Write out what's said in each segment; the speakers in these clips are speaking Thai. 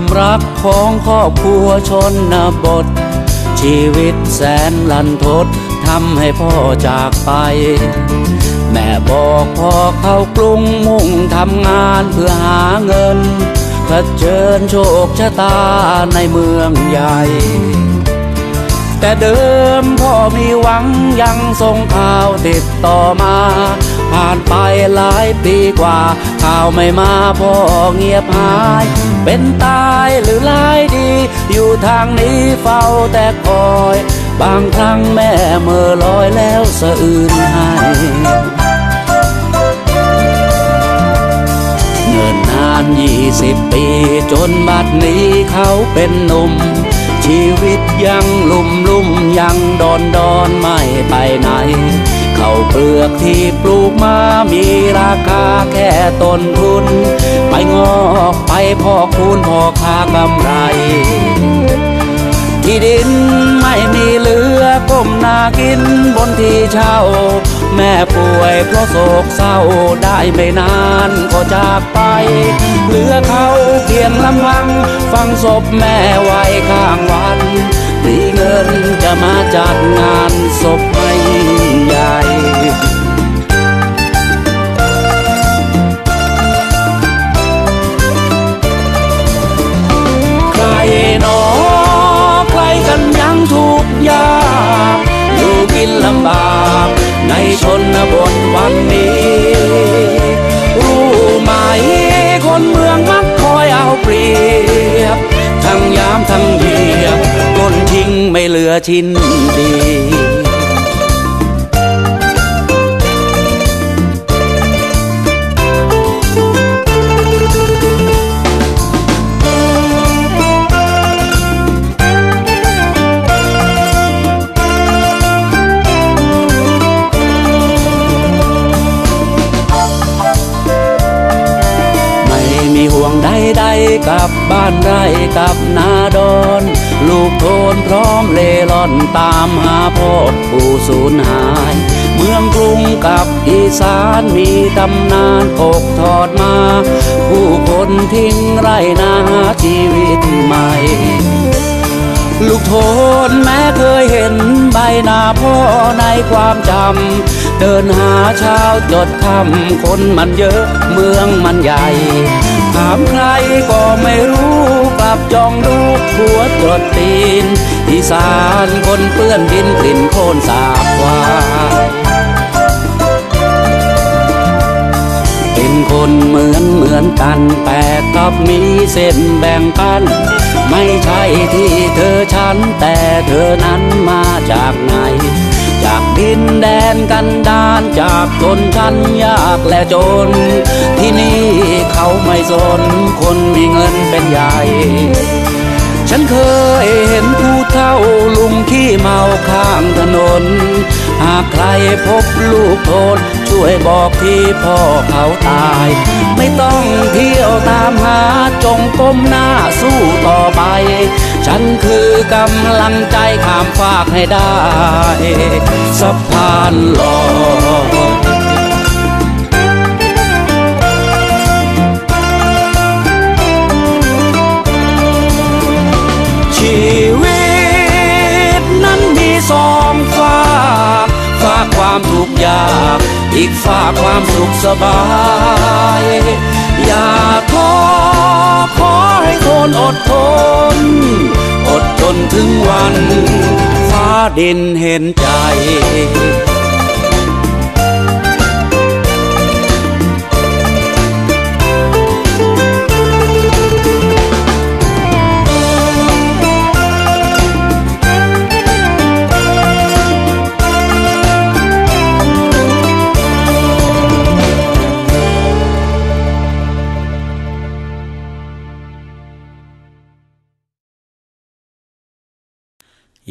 ความรักของครอบครัวชนบท ชีวิตแสนลันทดทำให้พ่อจากไป แม่บอกพ่อเข้ากรุงมุ่งทำงานเพื่อหาเงินเผชิญโชคชะตาในเมืองใหญ่ แต่เดิมพ่อมีหวังยังส่งข่าวติดต่อมา ผ่านไปหลายปีกว่า ข่าวไม่มาพ่อเงียบหาย เป็นตายหรือลายดี อยู่ทางนี้เฝ้าแต่คอย บางครั้งแม่เมื่อลอยแล้วสะอื่นให้เงินนานยี่สิบปีจนบัดนี้เขาเป็นหนุ่มชีวิตยังลุ่มลุ่มยังดอนดอนไม่ไปไหน เขาเปลือกที่ปลูกมามีราคาแค่ต้นทุน ไปงอกไปพอคูณพอค่ากำไร ที่ดินไม่มีเหลือก้มนากินบนที่เช่า แม่ป่วยเพราะโศกเศร้าได้ไม่นานก็จากไป เหลือเขาเพียงลำพัง ฟังศพแม่ไว้ข้างวันมีเงินจะมาจัดงานศพให้ ใครหนอใครกันยังทุกยากอยู่กินลำบากในชนบทวันนี้ รู้ไหมคนเมืองมักคอยเอาเปรียบ ทั้งยามทั้งเยียบก้นทิ้งไม่เหลือชิ้นดี ใดๆกับบ้านไร่กับนาดอนลูกโทนพร้อมเล่ร่อนตามหาพ่อผู้สูญหาย เมืองกรุงกับอีสานมีตำนานตกทอดมา ผู้คนทิ้งไรนาหาชีวิตใหม่ลูกโทนแม้เคยเห็นใบหน้าพ่อในความจำ เดินหาเช้าจดคำคนมันเยอะเมืองมันใหญ่ามใครก็ไม่รู้กลับจองดูหัวจดตีน อีสานคนเปื้อนดินกลิ่นโคลนสาบวายเป็นคนเหมือนเหมือนกันแต่กับมีเส้นแบ่งกัน ไม่ใช่ที่เธอฉันแต่เธอนั้นมาจากไหน จากดินแดนกันดานจากชนชั้นยากและจน ที่นี่เขาไม่สนคนมีเงินเป็นใหญ่ ฉันเคยเห็นผู้เฒ่าลุงขี้เมาข้างถนน หากใครพบลูกโทนช่วยบอกที่พ่อเขาตาย ไม่ต้องเที่ยวตามหาจงก้มหน้าสู้ต่อไป ฉันคือกำลังใจข้ามฟากให้ได้สะพานลอยชีวิตนั้นมีสองฝากฝากความทุกข์ยาก อีกฝากความสุขสบาย อย่าท้อขอให้ทนอดทน อดทนถึงวัน ฟ้าดินเห็นใจ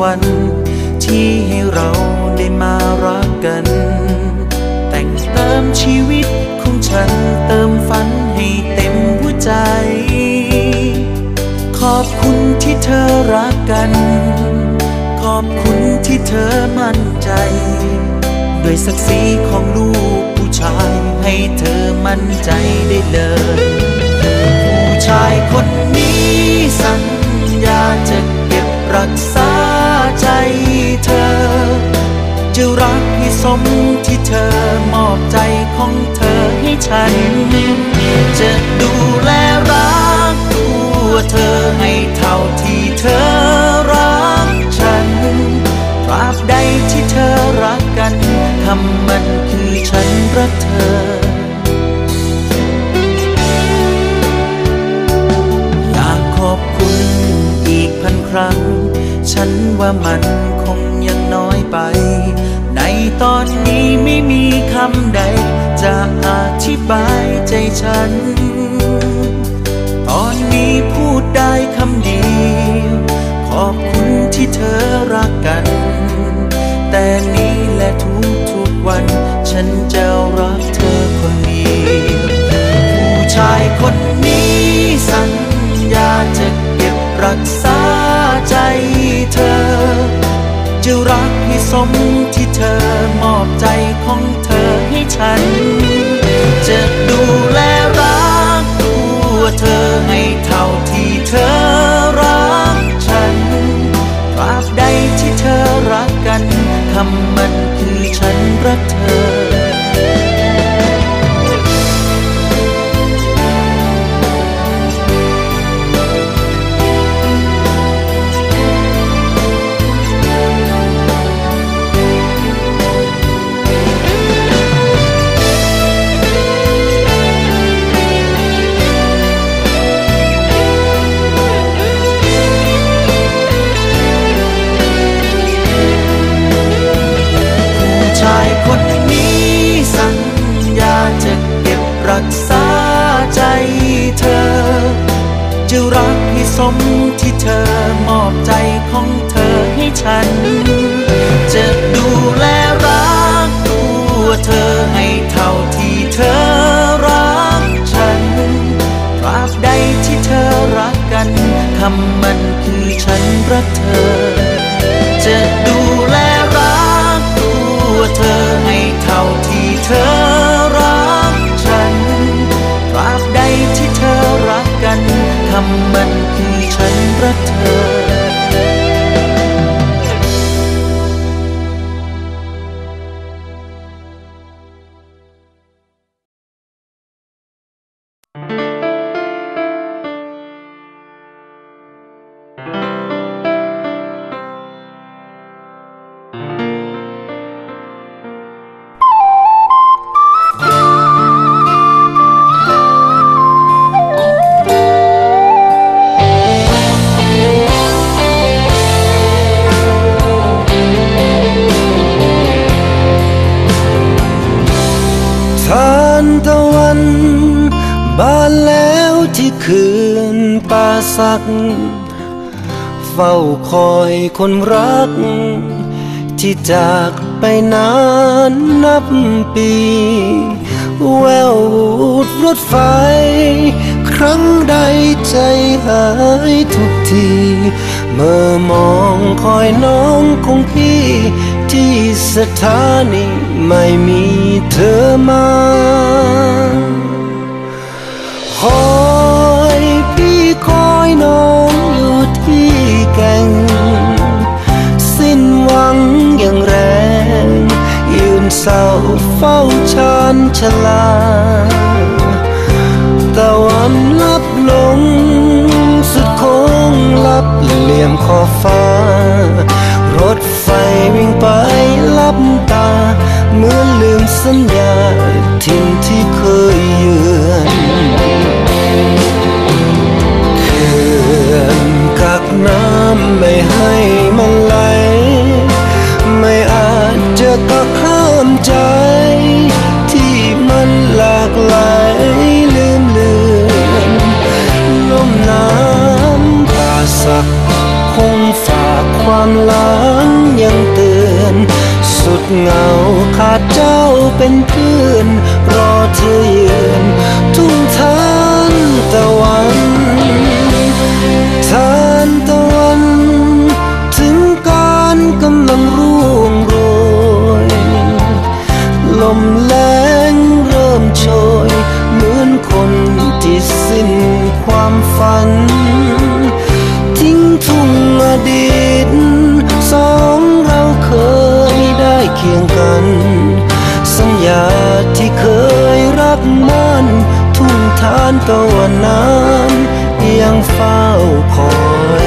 วรรค์ที่ให้เราได้มารักกัน แต่งเติมชีวิตของฉันเติมฝันให้เต็มหัวใจ ขอบคุณที่เธอรักกัน ขอบคุณที่เธอมั่นใจ ด้วยศักดิ์ศรีของลูกผู้ชาย ให้เธอมั่นใจได้เลยผู้ชาย จะดูแลรักตัวเธอให้เท่าที่เธอรักฉันตราบใดที่เธอรักกันคำมันคือฉันรักเธอ อยากขอบคุณอีกพันครั้ง ฉันว่ามัน บายใจฉัน ตอนนี้พูดได้คำเดียวขอบคุณที่เธอรักกัน แต่นี้และทุกทุกวัน ฉันจะรักเธอคนเดียวผู้ชายคนนี้สัญญาจะเก็บรักษาใจเธอ จะรักให้สมที่เธอมอบใจของเธอให้ฉัน ฉันรักเธอ ฉัน เฝ้าคอยคนรัก ที่จากไปนานนับปี แววรถไฟ ครั้งใดใจหายทุกที เมื่อมองคอยน้องของพี่ ที่สถานีไม่มีเธอมาคอยพี่คอยน้อง เฝ้าชานชลาตะวันลับลง สุดโค้งลับเหลี่ยมขอบฟ้า รถไฟวิ่งไปลับตาเหมือนลืมสัญญาทิ้งที่เคยาขาดเจ้าเป็นเพื่อนรอเธอยืนทุ่งทานตะวันทานตะวัน ถึงการกำลังร่วงโรย ลมแรงเริ่มโชย เหมือนคนที่สิ้นความฝัน ทิ้งทุ่งอดีตสอง คียงกัน สัญญาที่เคยรักมันทุ่งทานตะวันนั้นยังเฝ้าคอย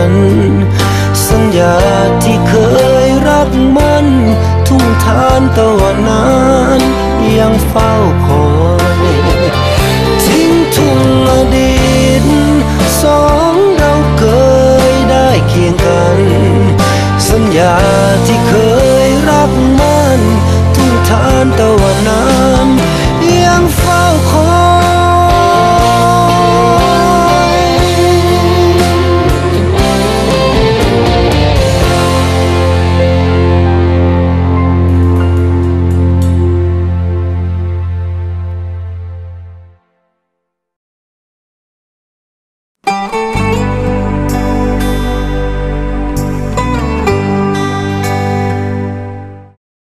ัน สัญญาที่เคยรักมัน ทุ่งทานตะวันนั้นยังเฝ้าคอยทิ้งทุ่งอดีตสองเราเคยได้เคียงกัน สัญญาที่เคยรักมัน ทุ่งทานตะวันนั้